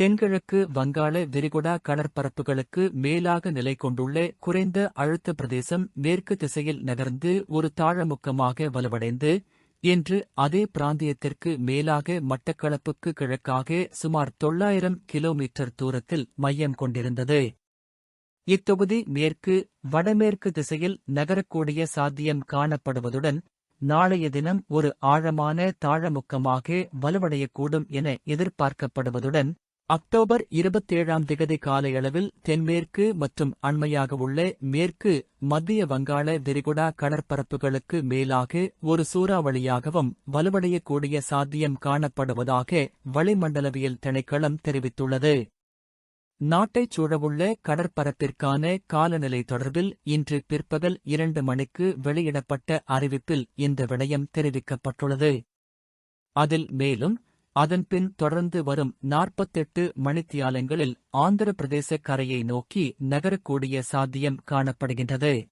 தென்கிழக்கு வங்காள விரிகுடா கடற்பரப்புகளுக்கு மேலாக நிலை கொண்டுள்ள குறைந்த அழுத்த பிரதேசம் மேற்கு திசையில் நகர்ந்து ஒரு தாழமுக்கமாக வலுவடைந்து இன்று அதே பிராந்தியத்திற்கு மேலாக மட்டக்களப்புக்கு கிழக்காக சுமார் தொள்ளாயிரம் கிலோமீட்டர் தூரத்தில் மையம் கொண்டிருந்தது. இத்தொகுதி மேற்கு வடமேற்கு திசையில் நகரக்கூடிய சாத்தியம் காணப்படுவதுடன் நாளைய தினம் ஒரு ஆழமான தாழமுக்கமாக வலுவடையக்கூடும் என எதிர்பார்க்கப்படுவதுடன் அக்டோபர் இருபத்தேழாம் திகதி காலையளவில் தென்மேற்கு மற்றும் அண்மையாக உள்ள மேற்கு மத்திய வங்காள விரிகுடா கடற்பரப்புகளுக்கு மேலாக ஒரு சூறாவளியாகவும் வலுவடையக்கூடிய சாத்தியம் காணப்படுவதாக வளிமண்டலவியல் திணைக்களம் தெரிவித்துள்ளது. நாட்டைச் சூழவுள்ள கடற்பரப்பிற்கான காலநிலை தொடர்பில் இன்று பிற்பகல் இரண்டு மணிக்கு வெளியிடப்பட்ட அறிவிப்பில் இந்த விடயம் தெரிவிக்கப்பட்டுள்ளது. அதில் மேலும் அதன்பின் தொடர்ந்து வரும் நாற்பத்தெட்டு மணித்தியாலங்களில் ஆந்திர பிரதேச கரையை நோக்கி நகரக்கூடிய சாத்தியம் காணப்படுகின்றது.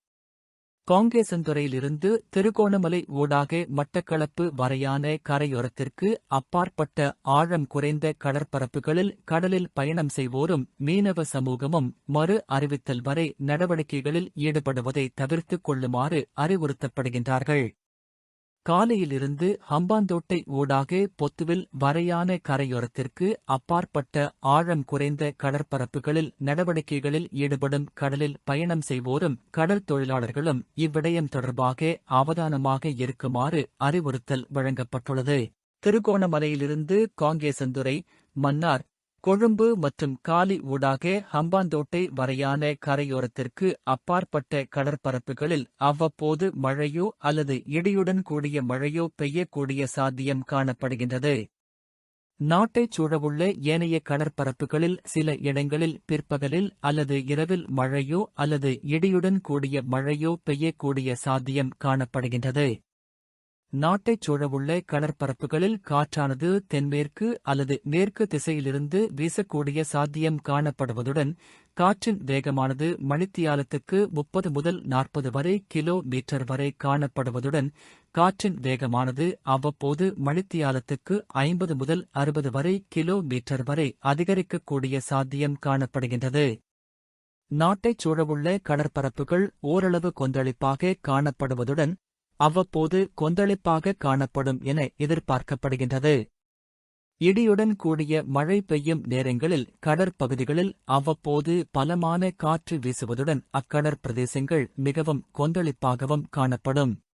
காங்கேசந்துறையிலிருந்து திருகோணமலை ஊடாக மட்டக்களப்பு வரையான கரையோரத்திற்கு அப்பாற்பட்ட ஆழம் குறைந்த கடற்பரப்புகளில் கடலில் பயணம் செய்வோரும் மீனவ சமூகமும் மறு அறிவித்தல் வரை நடவடிக்கைகளில் ஈடுபடுவதை தவிர்த்துக் கொள்ளுமாறு அறிவுறுத்தப்படுகின்றார்கள். காலையிலிருந்து ஹம்பாந்தோட்டை ஊடாக பொத்துவில் வரையான கரையோரத்திற்கு அப்பாற்பட்ட ஆழம் குறைந்த கடற்பரப்புகளில் நடவடிக்கைகளில் ஈடுபடும் கடலில் பயணம் செய்வோரும் கடல் தொழிலாளர்களும் இவ்விடயம் தொடர்பாக அவதானமாக இருக்குமாறு அறிவுறுத்தல் வழங்கப்பட்டுள்ளது. திருகோணமலையிலிருந்து காங்கேசந்துறை மன்னார் கொழும்பு மற்றும் காலி ஊடாக ஹம்பாந்தோட்டை வரையான கரையோரத்திற்கு அப்பாற்பட்ட கடற்பரப்புகளில் அவ்வப்போது மழையோ அல்லது இடியுடன் கூடிய மழையோ பெய்யக்கூடிய சாத்தியம் காணப்படுகின்றது. நாட்டைச் சூழவுள்ள ஏனைய கடற்பரப்புகளில் சில இடங்களில் பிற்பகலில் அல்லது இரவில் மழையோ அல்லது இடியுடன் கூடிய மழையோ பெய்யக்கூடிய சாத்தியம் காணப்படுகின்றது. நாட்டைச் சூழவுள்ள கடற்பரப்புகளில் காற்றானது தென்மேற்கு அல்லது மேற்கு திசையிலிருந்து வீசக்கூடிய சாத்தியம் காணப்படுவதுடன் காற்றின் வேகமானது மணித்தியாலத்துக்கு முப்பது முதல் நாற்பது வரை கிலோ மீட்டர் வரை காணப்படுவதுடன் காற்றின் வேகமானது அவ்வப்போது மணித்தியாலத்துக்கு ஐம்பது முதல் அறுபது வரை கிலோ மீட்டர் வரை அதிகரிக்கக்கூடிய சாத்தியம் காணப்படுகின்றது. நாட்டைச் சூழவுள்ள கடற்பரப்புகள் ஓரளவு கொந்தளிப்பாக காணப்படுவதுடன் அவ்வப்போது கொந்தளிப்பாக காணப்படும் என எதிர்பார்க்கப்படுகின்றது. இடியுடன் கூடிய மழை பெய்யும் நேரங்களில் கடற்பகுதிகளில் அவ்வப்போது பலமான காற்று வீசுவதுடன் அக்கடற் பிரதேசங்கள் மிகவும் கொந்தளிப்பாகவும் காணப்படும்.